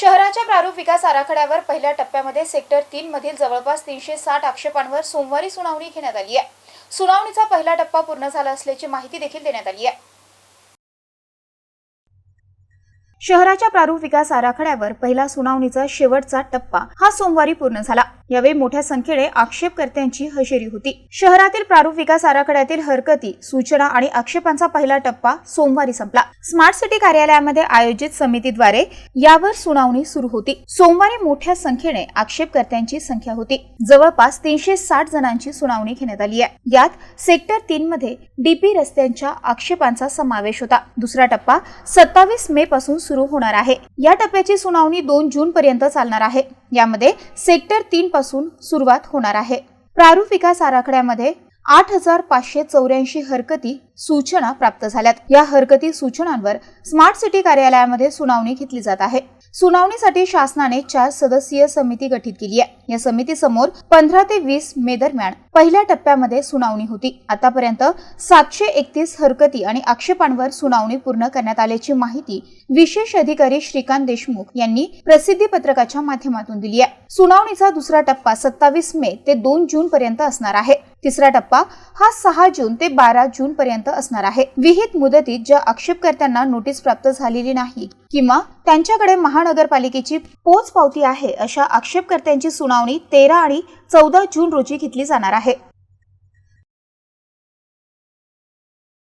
शहराच्या प्रारूप विकास आराखड्यावर पहिल्या टप्प्यामध्ये सेक्टर तीन मधील जवळपास तीनशे साठ आक्षेपांवर सोमवारी सुनावणी घेण्यात आली आहे. सुनावणीचा पहिला टप्पा पूर्ण झाला असल्याची माहिती देखील देण्यात आली आहे. शहराच्या प्रारूप विकास आराखड्यावर पहिला सुनावणीचा शेवटचा टप्पा हा सोमवारी पूर्ण झाला. यावेळी मोठ्या संख्येने आक्षेपकर्त्यांची हजेरी होती. शहरातील प्रारूप विकास आराखड्यातील हरकती सूचना आणि आक्षेपांचा पहिला टप्पा सोमवारी संपला. स्मार्ट सिटी कार्यालयामध्ये आयोजित समितीद्वारे यावर सुनावणी सुरू होती. सोमवारी मोठ्या संख्येने आक्षेपकर्त्यांची संख्या होती. जवळपास तीनशे साठ जणांची सुनावणी घेण्यात आली आहे. यात सेक्टर तीन मध्ये डीपी रस्त्यांच्या आक्षेपांचा समावेश होता. दुसरा टप्पा सत्तावीस मे पासून सुरू होणार आहे. या टप्प्याची सुनावणी दोन जून पर्यंत चालणार आहे. यामध्ये सेक्टर तीन पासून सुरुवात होणार आहे. प्रारूप विकास आराखड्यामध्ये आठ हजार पाचशे चौऱ्याऐंशी हरकती सूचना प्राप्त झाल्यात. या हरकती सूचनांवर स्मार्ट सिटी कार्यालयामध्ये सुनावणी घेतली जात आहे. सुनावणीसाठी शासनाने चार सदस्यीय समिती गठीत केली आहे. या समितीसमोर पंधरा ते वीस मे दरम्यान पहिल्या टप्प्यामध्ये सुनावणी होती. आतापर्यंत सातशे एकतीस हरकती आणि आक्षेपांवर सुनावणी पूर्ण करण्यात आल्याची माहिती विशेष अधिकारी श्रीकांत देशमुख यांनी प्रसिद्धी पत्रकाच्या माध्यमातून दिली आहे. सुनावणीचा दुसरा टप्पा सत्तावीस मे ते दोन जून पर्यंत असणार आहे. तिसरा टप्पा हा सहा जून ते बारा जून पर्यंत असणार आहे. विहित मुदतीत ज्या आक्षेपकर्त्यांना नोटीस प्राप्त झालेली नाही किंवा त्यांच्याकडे महानगरपालिकेची पोच पावती आहे अशा आक्षेपकर्त्यांची सुनावणी तेरा आणि चौदा जून रोजी घेतली जाणार आहे.